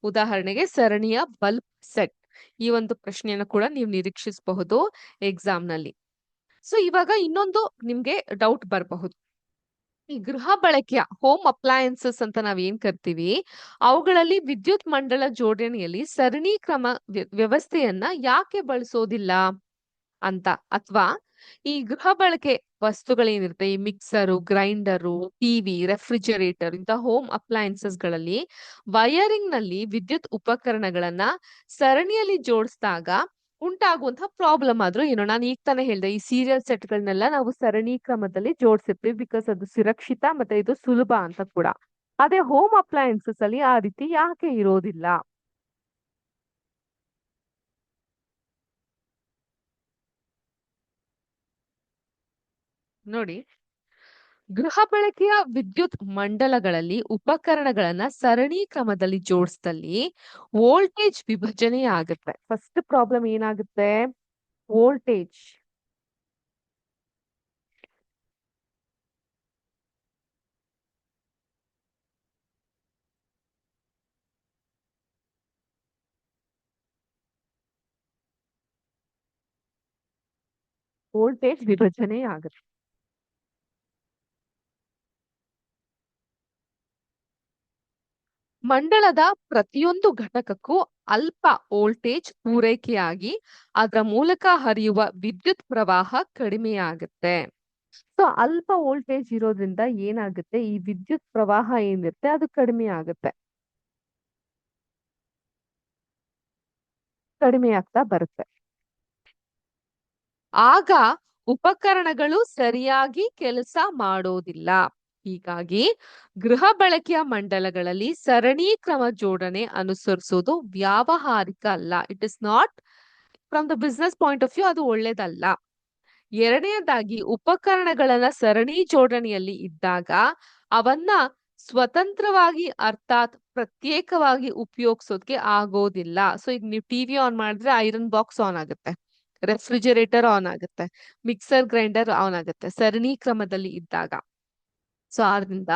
ಉದಾಹರಣೆಗೆ ಸರಣಿಯ ಬಲ್ಬ್ ಸೆಟ್ ಈ ಒಂದು ಪ್ರಶ್ನೆಯನ್ನು ಕೂಡ ನೀವು ನಿರೀಕ್ಷಿಸಬಹುದು ಎಕ್ಸಾಮ್ನಲ್ಲಿ. ಸೊ ಇವಾಗ ಇನ್ನೊಂದು ನಿಮ್ಗೆ ಡೌಟ್ ಬರಬಹುದು. ಈ ಗೃಹ ಬಳಕೆಯ ಹೋಮ್ ಅಪ್ಲಯನ್ಸಸ್ ಅಂತ ನಾವ್ ಏನ್ ಕರ್ತೀವಿ? ಅವುಗಳಲ್ಲಿ ವಿದ್ಯುತ್ ಮಂಡಳ ಜೋಡಣೆಯಲ್ಲಿ ಸರಣಿ ಕ್ರಮ ವ್ಯವಸ್ಥೆಯನ್ನ ಯಾಕೆ ಬಳಸೋದಿಲ್ಲ ಅಂತ, ಅಥವಾ ಈ ಗೃಹ ಬಳಕೆ ವಸ್ತುಗಳೇನಿರುತ್ತೆ ಈ ಮಿಕ್ಸರು ಗ್ರೈಂಡರು ಟಿವಿ ರೆಫ್ರಿಜರೇಟರ್ ಇಂತ ಹೋಮ್ ಅಪ್ಲಯನ್ಸಸ್ಗಳಲ್ಲಿ ವಯರಿಂಗ್ನಲ್ಲಿ ವಿದ್ಯುತ್ ಉಪಕರಣಗಳನ್ನ ಸರಣಿಯಲ್ಲಿ ಜೋಡಿಸಿದಾಗ ಉಂಟಾಗುವಂತಹ ಪ್ರಾಬ್ಲಮ್ ಆದ್ರೂ ಏನೋ ನಾನು ಈಗ ತಾನೇ ಹೇಳಿದೆ ಈ ಸೀರಿಯಲ್ ಸೆಟ್ ಗಳನ್ನೆಲ್ಲ ನಾವು ಸರಣಿ ಕ್ರಮದಲ್ಲಿ ಜೋಡಿಸಿರ್ತೀವಿ ಬಿಕಾಸ್ ಅದು ಸುರಕ್ಷಿತ ಮತ್ತೆ ಇದು ಸುಲಭ ಅಂತ ಕೂಡ. ಅದೇ ಹೋಮ್ ಅಪ್ಲಯನ್ಸಸ್ ಅಲ್ಲಿ ಆ ರೀತಿ ಯಾಕೆ ಇರೋದಿಲ್ಲ? ನೋಡಿ, ಗೃಹ ಬಳಕೆಯ ವಿದ್ಯುತ್ ಮಂಡಲಗಳಲ್ಲಿ ಉಪಕರಣಗಳನ್ನ ಸರಣಿ ಕ್ರಮದಲ್ಲಿ ಜೋಡಿಸಿದಲ್ಲಿ ವೋಲ್ಟೇಜ್ ವಿಭಜನೆ ಆಗುತ್ತೆ ಫಸ್ಟ್ ಪ್ರಾಬ್ಲಮ್ ಏನಾಗುತ್ತೆ? ವೋಲ್ಟೇಜ್. ವೋಲ್ಟೇಜ್ ವಿಭಜನೆ ಆಗುತ್ತೆ ಮಂಡಲದ ಪ್ರತಿಯೊಂದು ಘಟಕಕ್ಕೂ ಅಲ್ಪ ವೋಲ್ಟೇಜ್ ಪೂರೈಕೆಯಾಗಿ ಅದರ ಮೂಲಕ ಹರಿಯುವ ವಿದ್ಯುತ್ ಪ್ರವಾಹ ಕಡಿಮೆಯಾಗುತ್ತೆ. ಸೊ, ಅಲ್ಪ ವೋಲ್ಟೇಜ್ ಇರೋದ್ರಿಂದ ಏನಾಗುತ್ತೆ? ಈ ವಿದ್ಯುತ್ ಪ್ರವಾಹ ಏನಿರುತ್ತೆ? ಅದು ಕಡಿಮೆ ಆಗುತ್ತೆ ಕಡಿಮೆ ಆಗ್ತಾ ಬರುತ್ತೆ. ಆಗ ಉಪಕರಣಗಳು ಸರಿಯಾಗಿ ಕೆಲಸ ಮಾಡೋದಿಲ್ಲ. ಹೀಗಾಗಿ ಗೃಹ ಬಳಕೆಯ ಮಂಡಲಗಳಲ್ಲಿ ಸರಣಿ ಕ್ರಮ ಜೋಡಣೆ ಅನುಸರಿಸುವುದು ವ್ಯಾವಹಾರಿಕ ಅಲ್ಲ. It is not from the business point of view ಅದು ಒಳ್ಳೇದಲ್ಲ. ಎರಡನೆಯದಾಗಿ ಉಪಕರಣಗಳನ್ನ ಸರಣಿ ಜೋಡಣೆಯಲ್ಲಿ ಇದ್ದಾಗ ಅವನ್ನ ಸ್ವತಂತ್ರವಾಗಿ ಅರ್ಥಾತ್ ಪ್ರತ್ಯೇಕವಾಗಿ ಉಪಯೋಗಿಸೋದಕ್ಕೆ ಆಗೋದಿಲ್ಲ. ಸೊ ಈಗ ನೀವು ಟಿವಿ ಆನ್ ಮಾಡಿದ್ರೆ ಐರನ್ ಬಾಕ್ಸ್ ಆನ್ ಆಗುತ್ತೆ. ರೆಫ್ರಿಜರೇಟರ್ ಆನ್ ಆಗುತ್ತೆ. ಮಿಕ್ಸರ್ ಗ್ರೈಂಡರ್ ಆನ್ ಆಗುತ್ತೆ. ಸರಣಿ ಕ್ರಮದಲ್ಲಿ ಇದ್ದಾಗ. ಸೊ ಆದ್ರಿಂದ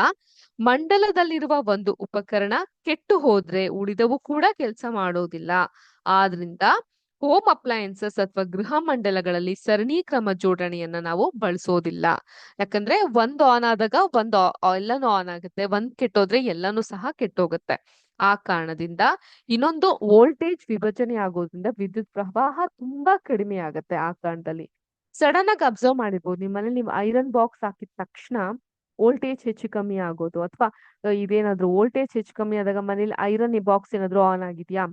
ಮಂಡಲದಲ್ಲಿರುವ ಒಂದು ಉಪಕರಣ ಕೆಟ್ಟು ಹೋದ್ರೆ ಉಳಿದವು ಕೂಡ ಕೆಲಸ ಮಾಡೋದಿಲ್ಲ. ಆದ್ರಿಂದ ಹೋಮ್ ಅಪ್ಲಯನ್ಸಸ್ ಅಥವಾ ಗೃಹ ಮಂಡಲಗಳಲ್ಲಿ ಸರಣಿ ಕ್ರಮ ಜೋಡಣೆಯನ್ನ ನಾವು ಬಳಸೋದಿಲ್ಲ. ಯಾಕಂದ್ರೆ ಒಂದು ಆನ್ ಆದಾಗ ಒಂದು ಎಲ್ಲಾನು ಆನ್ ಆಗುತ್ತೆ. ಒಂದ್ ಕೆಟ್ಟೋದ್ರೆ ಎಲ್ಲಾನು ಸಹ ಕೆಟ್ಟೋಗುತ್ತೆ. ಆ ಕಾರಣದಿಂದ ಇನ್ನೊಂದು ವೋಲ್ಟೇಜ್ ವಿಭಜನೆ ಆಗೋದ್ರಿಂದ ವಿದ್ಯುತ್ ಪ್ರವಾಹ ತುಂಬಾ ಕಡಿಮೆ ಆಗುತ್ತೆ ಆ ಕಾರಣದಲ್ಲಿ. ಸಡನ್ ಆಗಿ ಅಬ್ಸರ್ವ್ ಮಾಡಿರ್ಬೋದು. ನಿಮ್ಮಲ್ಲಿ ನೀವು ಐರನ್ ಬಾಕ್ಸ್ ಹಾಕಿದ ತಕ್ಷಣ ವೋಲ್ಟೇಜ್ ಹೆಚ್ಚು ಕಮ್ಮಿ ಆಗೋದು ಅಥವಾ ಇದೇನಾದ್ರು ವೋಲ್ಟೇಜ್ ಹೆಚ್ಚು ಕಮ್ಮಿ ಆದಾಗ ಮನೇಲಿ ಐರನ್ ಬಾಕ್ಸ್ ಏನಾದ್ರು ಆನ್ ಆಗಿದ್ಯಾ?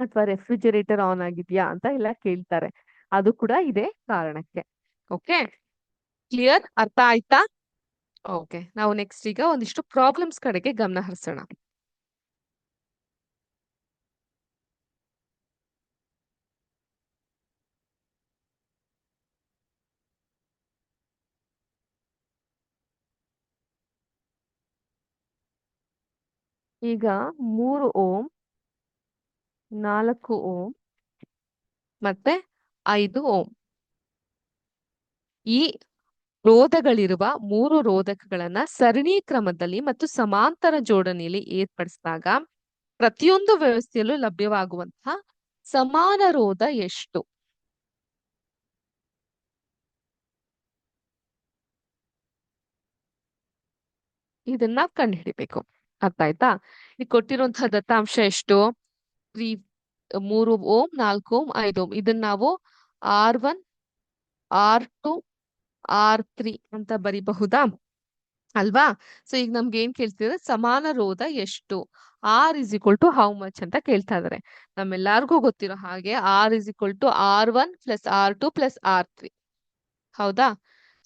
ಅಥವಾ ರೆಫ್ರಿಜರೇಟರ್ ಆನ್ ಆಗಿದ್ಯಾ ಅಂತ ಎಲ್ಲ ಕೇಳ್ತಾರೆ. ಅದು ಕೂಡ ಇದೇ ಕಾರಣಕ್ಕೆ. ಓಕೆ ಕ್ಲಿಯರ್ ಅರ್ಥ ಆಯ್ತಾ? ಓಕೆ ನಾವು ನೆಕ್ಸ್ಟ್ ಈಗ ಒಂದಿಷ್ಟು ಪ್ರಾಬ್ಲಮ್ಸ್ ಕಡೆಗೆ ಗಮನ ಹರಿಸೋಣ. ಈಗ ಮೂರು ಓಂ, ನಾಲ್ಕು ಓಂ ಮತ್ತೆ ಐದು ಓಂ. ಈ ರೋಧಗಳಿರುವ ಮೂರು ರೋಧಕಗಳನ್ನ ಸರಣಿ ಕ್ರಮದಲ್ಲಿ ಮತ್ತು ಸಮಾಂತರ ಜೋಡಣೆಯಲ್ಲಿ ಏರ್ಪಡಿಸಿದಾಗ ಪ್ರತಿಯೊಂದು ವ್ಯವಸ್ಥೆಯಲ್ಲೂ ಲಭ್ಯವಾಗುವಂತಹ ಸಮಾನ ರೋಧ ಎಷ್ಟು? ಇದನ್ನ ಕಂಡುಹಿಡಿಬೇಕು. ಅರ್ಥ ಆಯ್ತಾ? ಈಗ ಕೊಟ್ಟಿರುವಂತಹ ದತ್ತಾಂಶ ಎಷ್ಟು? ತ್ರೀ, ಮೂರು ಓಮ್, ನಾಲ್ಕು ಓಮ್, ಐದು ಓಮ್. ಇದನ್ನ ನಾವು R one, R two, R three ಅಂತ ಬರಿಬಹುದಾ? ಅಲ್ವಾ? ಸೊ ಈಗ ನಮ್ಗೆ ಏನ್ ಕೇಳ್ತಿದ್ರೆ ಸಮಾನ ರೋಧ ಎಷ್ಟು? R is equal to how much ಅಂತ ಕೇಳ್ತಾ ಇದಾರೆ ನಮ್ಮೆಲ್ಲರಿಗೂ ಗೊತ್ತಿರೋ ಹಾಗೆ R is equal to R one plus R two plus R three. ಹೌದಾ?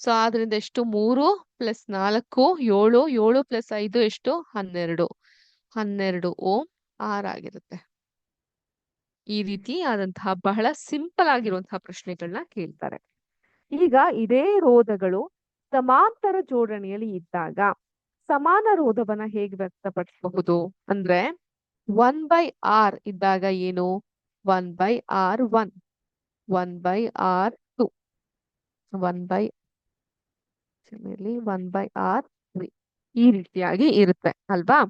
ಸೊ ಆದ್ರಿಂದ ಎಷ್ಟು? ಮೂರು ಪ್ಲಸ್ ನಾಲ್ಕು, ಏಳು ಏಳು ಪ್ಲಸ್ ಐದು ಎಷ್ಟು? ಹನ್ನೆರಡು. ಹನ್ನೆರಡು ಓಂ ಆರ್ ಆಗಿರುತ್ತೆ. ಈ ರೀತಿ ಆದಂತಹ ಬಹಳ ಸಿಂಪಲ್ ಆಗಿರುವಂತಹ ಪ್ರಶ್ನೆಗಳನ್ನ ಕೇಳ್ತಾರೆ. ಈಗ ಇದೇ ರೋಧಗಳು ಸಮಾಂತರ ಜೋಡಣೆಯಲ್ಲಿ ಇದ್ದಾಗ ಸಮಾನ ರೋಧವನ್ನ ಹೇಗೆ ವ್ಯಕ್ತಪಡಿಸಬಹುದು? ಅಂದ್ರೆ ಒನ್ ಬೈ ಆರ್ ಇದ್ದಾಗ ಏನು? One by R one one by R two one by one by R three ಈ ರೀತಿಯಾಗಿ ಇರುತ್ತೆ, ಅಲ್ವಾ?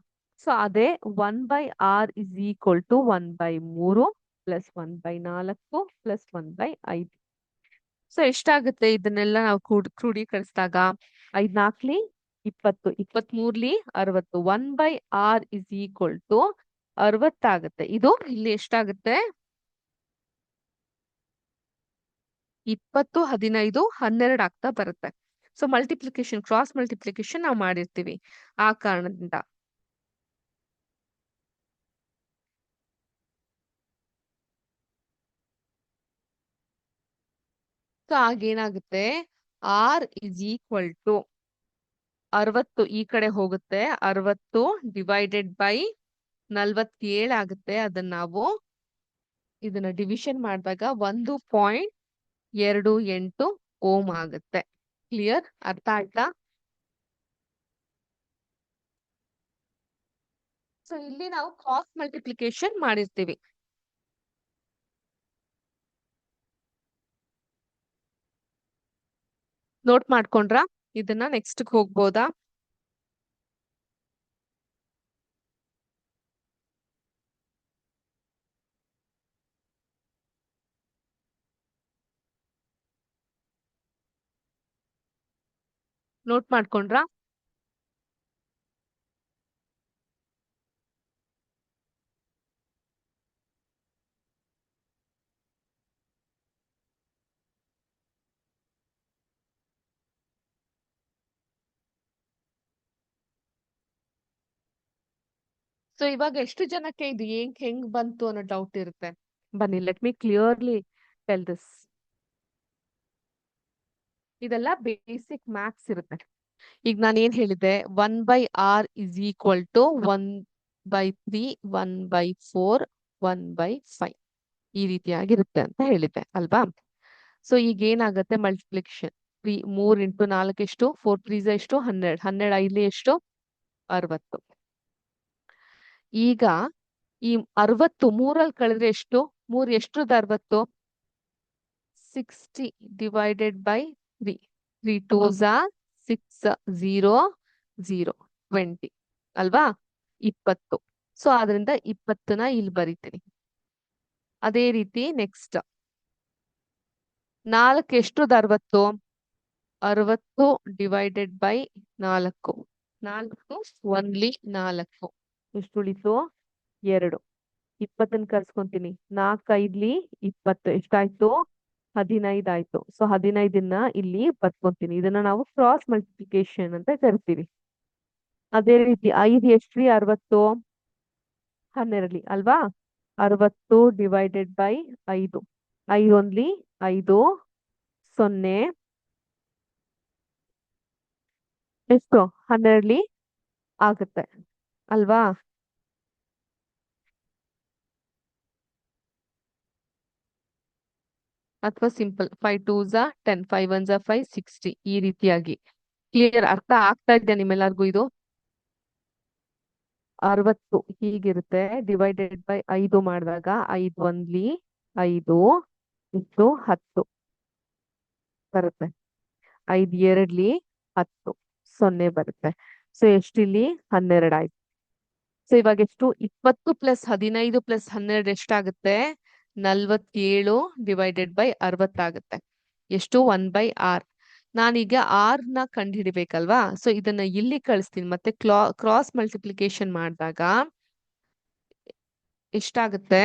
ಸೊ ಅದೇ one by R is equal to one by ಮೂರು ಪ್ಲಸ್ ಒನ್ ಬೈ ನಾಲ್ಕು ಪ್ಲಸ್ ಒನ್ ಬೈ ಐದು. ಸೊ ಎಷ್ಟಾಗುತ್ತೆ ಇದನ್ನೆಲ್ಲ ನಾವು ಕ್ರೋಢ ಕ್ರೋಢೀಕರಿಸಿದಾಗ ಐದ್ ನಾಲ್ಕಲಿ ಇಪ್ಪತ್ತು ಇಪ್ಪತ್ತ್ ಮೂರ್ಲಿ ಅರವತ್ತು. One by R is equal to ಅರವತ್ತಾಗುತ್ತೆ. ಇದು ಇಲ್ಲಿ ಎಷ್ಟಾಗುತ್ತೆ? ಇಪ್ಪತ್ತು, ಹದಿನೈದು, ಹನ್ನೆರಡು ಆಗ್ತಾ ಬರುತ್ತೆ. ಸೊ ಮಲ್ಟಿಪ್ಲಿಕೇಶನ್ ಕ್ರಾಸ್ ಮಲ್ಟಿಪ್ಲಿಕೇಶನ್ ನಾವು ಮಾಡಿರ್ತೀವಿ ಆ ಕಾರಣದಿಂದ. ಸೊ ಆಗೇನಾಗುತ್ತೆ ಆರ್ ಇಸ್ ಈಕ್ವಲ್ ಟು ಅರವತ್ತು ಈ ಕಡೆ ಹೋಗುತ್ತೆ. ಅರವತ್ತು ಡಿವೈಡೆಡ್ ಬೈ ನಲ್ವತ್ತೇಳು ಆಗುತ್ತೆ. ಅದನ್ನ ನಾವು ಇದನ್ನ ಡಿವಿಷನ್ ಮಾಡಿದಾಗ ಒಂದು ಪಾಯಿಂಟ್ ಎರಡು ಎಂಟು ಓಮ್ ಆಗುತ್ತೆ. ಕ್ಲಿಯರ್ ಅರ್ಥ ಆಯ್ತಾ? ಸೊ ಇಲ್ಲಿ ನಾವು ಕ್ರಾಸ್ ಮಲ್ಟಿಪ್ಲಿಕೇಶನ್ ಮಾಡಿರ್ತೀವಿ. ನೋಟ್ ಮಾಡ್ಕೊಂಡ್ರ? ಇದನ್ನ ನೆಕ್ಸ್ಟ್ ಹೋಗ್ಬೋದಾ? ನೋಟ್ ಮಾಡ್ಕೊಂಡ್ರ? ಸೊ ಇವಾಗ ಎಷ್ಟು ಜನಕ್ಕೆ ಇದು ಏನ್ ಹೆಂಗ್ ಬಂತು ಅನ್ನೋ ಡೌಟ್ ಇರುತ್ತೆ. ಬನ್ನಿ let me clearly tell this ಇದೆಲ್ಲ ಬೇಸಿಕ್ ಮ್ಯಾಥ್ಸ್ ಇರುತ್ತೆ. ಈಗ ನಾನು ಏನ್ ಹೇಳಿದ್ದೆ? One by R is equal to one by three one by four one by five ಈ ರೀತಿಯಾಗಿರುತ್ತೆ ಅಂತ ಹೇಳಿದ್ದೆ, ಅಲ್ವಾ? ಸೊ ಈಗ ಏನಾಗುತ್ತೆ? ಮಲ್ಟಿಪ್ಲಿಕೇಶನ್ ತ್ರೀ ಮೂರ್ ಇಂಟು ನಾಲ್ಕು ಎಷ್ಟು? ಫೋರ್ ತ್ರೀಸ್ ಎಷ್ಟು? ಹನ್ನೆರಡು. ಹನ್ನೆರಡು ಐದು ಎಷ್ಟು? ಅರವತ್ತು. ಈಗ ಈ ಅರವತ್ತು ಮೂರಲ್ಲಿ ಕಳೆದ್ರೆ ಎಷ್ಟು? ಮೂರ್ ಎಷ್ಟ್ರದ ಅರವತ್ತು? Sixty divided by three three two six zero zero twenty ಅಲ್ವಾ? ಇಪ್ಪತ್ತು. ಸೊ ಆದ್ರಿಂದ ಇಪ್ಪತ್ತನ್ನ ಇಲ್ಲಿ ಬರಿತೀನಿ. ಅದೇ ರೀತಿ ನೆಕ್ಸ್ಟ್ ನಾಲ್ಕು ಎಷ್ಟು ಅರವತ್ತು? ಅರವತ್ತು ಡಿವೈಡೆಡ್ ಬೈ ನಾಲ್ಕು. ನಾಲ್ಕು ಒನ್ಲಿ ನಾಲ್ಕು. ಎಷ್ಟು ಉಳಿತು? ಎರಡು. ಇಪ್ಪತ್ತನ್ನ ಕರ್ಸ್ಕೊಂತೀನಿ. ನಾಲ್ಕು ಐದ್ಲಿ ಇಪ್ಪತ್ತು. ಎಷ್ಟಾಯ್ತು? ಹದಿನೈದು ಆಯ್ತು. ಸೊ ಹದಿನೈದನ್ನ ಇಲ್ಲಿ ಬರ್ಕೊಂತೀನಿ. ಇದನ್ನ ನಾವು ಕ್ರಾಸ್ ಮಲ್ಟಿಪ್ಲಿಕೇಶನ್ ಅಂತ ಕರಿತೀವಿ. ಅದೇ ರೀತಿ ಐದು ಎಷ್ಟ್ರಿ ಅರವತ್ತು ಹನ್ನೆರಡ್ಲಿ ಅಲ್ವಾ? ಅರವತ್ತು ಡಿವೈಡೆಡ್ ಬೈ ಐದು. ಐದು ಒಂದ್ಲಿ ಐದು ಸೊನ್ನೆ. ಎಷ್ಟು? ಹನ್ನೆರಡ್ಲಿ ಆಗುತ್ತೆ. ಅಲ್ವಾ? ಅಥವಾ ಸಿಂಪಲ್ ಫೈವ್ ಟೂ ಝಾ ಟೆನ್ ಫೈವ್ ಒನ್ ಝಾ ಫೈವ್ ಸಿಕ್ಸ್ಟಿ ಈ ರೀತಿಯಾಗಿ. ಕ್ಲಿಯರ್ ಅರ್ಥ ಆಗ್ತಾ ಇದೆಯಾ ನಿಮ್ಮೆಲ್ಲರಿಗೂ ಇದು? ಅರವತ್ತು ಹೀಗಿರುತ್ತೆ. ಡಿವೈಡೆಡ್ ಬೈ ಐದು ಮಾಡಿದಾಗ ಐದು ಒಂದ್ಲಿ ಐದು ಇಷ್ಟು ಹತ್ತು. ಬರುತ್ತೆ. ಐದು ಎರಡ್ಲಿ ಹತ್ತು, ಸೊನ್ನೆ ಬರುತ್ತೆ. ಸೊ ಎಷ್ಟಿಲ್ಲಿ? ಹನ್ನೆರಡು ಆಯ್ತು. ಸೊ ಇವಾಗ ಎಷ್ಟು? ಇಪ್ಪತ್ತು ಪ್ಲಸ್ ಹದಿನೈದು ಪ್ಲಸ್ ಹನ್ನೆರಡು ಎಷ್ಟಾಗುತ್ತೆ? ನಲ್ವತ್ತೇಳು ಡಿವೈಡೆಡ್ ಬೈ ಅರವತ್ತಾಗುತ್ತೆ. ಎಷ್ಟು? One by R. ನಾನೀಗ ಆರ್ನ ಕಂಡುಹಿಡಿಬೇಕಲ್ವಾ? ಸೊ ಇದನ್ನ ಇಲ್ಲಿ ಕಳಿಸ್ತೀನಿ. ಮತ್ತೆ ಕ್ಲಾ ಕ್ರಾಸ್ ಮಲ್ಟಿಪ್ಲಿಕೇಶನ್ ಮಾಡಿದಾಗ ಎಷ್ಟಾಗುತ್ತೆ?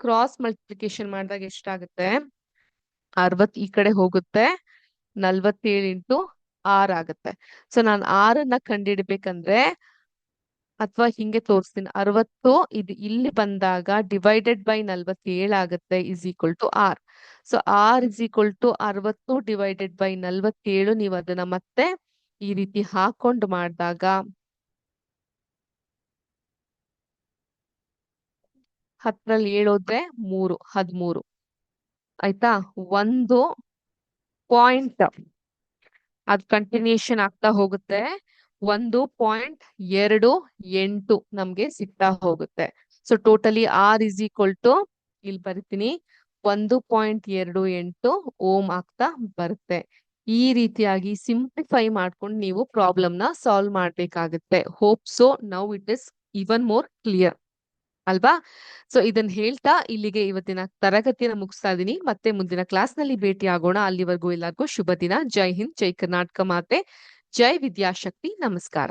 ಕ್ರಾಸ್ ಮಲ್ಟಿಪ್ಲಿಕೇಶನ್ ಮಾಡಿದಾಗ ಎಷ್ಟಾಗುತ್ತೆ? ಅರವತ್ ಈ ಕಡೆ ಹೋಗುತ್ತೆ. ನಲ್ವತ್ತೇಳು ಇಂಟು ಆರ್ ಆಗುತ್ತೆ. ಸೊ ನಾನು ಆರನ್ನ ಕಂಡಿಡ್ಬೇಕಂದ್ರೆ ಅಥವಾ ಹಿಂಗೆ ತೋರಿಸ್ತೀನಿ. ಅರವತ್ತು ಇದು ಇಲ್ಲಿ ಬಂದಾಗ ಡಿವೈಡೆಡ್ ಬೈ ನಲ್ವತ್ತೇಳು ಆಗುತ್ತೆ is equal to R. So R is equal to ಅರವತ್ತು ಡಿವೈಡೆಡ್ ಬೈ ನಲ್ವತ್ತೇಳು ನೀವು ಅದನ್ನ ಮತ್ತೆ ಈ ರೀತಿ ಹಾಕೊಂಡು ಮಾಡಿದಾಗ ಹತ್ತರಲ್ಲಿ ಏಳೋದ್ರೆ ಮೂರು, ಹದಿಮೂರು. ಆಯ್ತಾ? ಒಂದು ಪಾಯಿಂಟ್ ಅದ್ ಕಂಟಿನ್ಯೂಷನ್ ಆಗ್ತಾ ಹೋಗುತ್ತೆ. ಒಂದು ಪಾಯಿಂಟ್ ಎರಡು ಎಂಟು ನಮ್ಗೆ ಸಿಗ್ತಾ ಹೋಗುತ್ತೆ. So totally R is equal to ಇಲ್ಲಿ ಬರಿತೀನಿ. ಒಂದು ಪಾಯಿಂಟ್ ಎರಡು ಎಂಟು ಓಮ್ ಆಗ್ತಾ ಬರುತ್ತೆ. ಈ ರೀತಿಯಾಗಿ ಸಿಂಪ್ಲಿಫೈ ಮಾಡ್ಕೊಂಡು ನೀವು ಪ್ರಾಬ್ಲಮ್ನ ಸಾಲ್ವ್ ಮಾಡ್ಬೇಕಾಗುತ್ತೆ. Hope so now it is even more clear ಅಲ್ವಾ? ಸೊ ಇದನ್ನ ಹೇಳ್ತಾ ಇಲ್ಲಿಗೆ ಇವತ್ತಿನ ತರಗತಿಯನ್ನು ಮುಗಿಸ್ತಾ ಇದ್ದೀನಿ ಮತ್ತೆ ಮುಂದಿನ ಕ್ಲಾಸ್ನಲ್ಲಿ ಭೇಟಿ ಆಗೋಣ ಅಲ್ಲಿವರೆಗೂ ಎಲ್ಲರಿಗೂ ಶುಭ ದಿನ. ಜೈ ಹಿಂದ್, ಜೈ ಕರ್ನಾಟಕ ಮಾತೆ. ಜೈ ವಿದ್ಯಾಶಕ್ತಿ. ನಮಸ್ಕಾರ.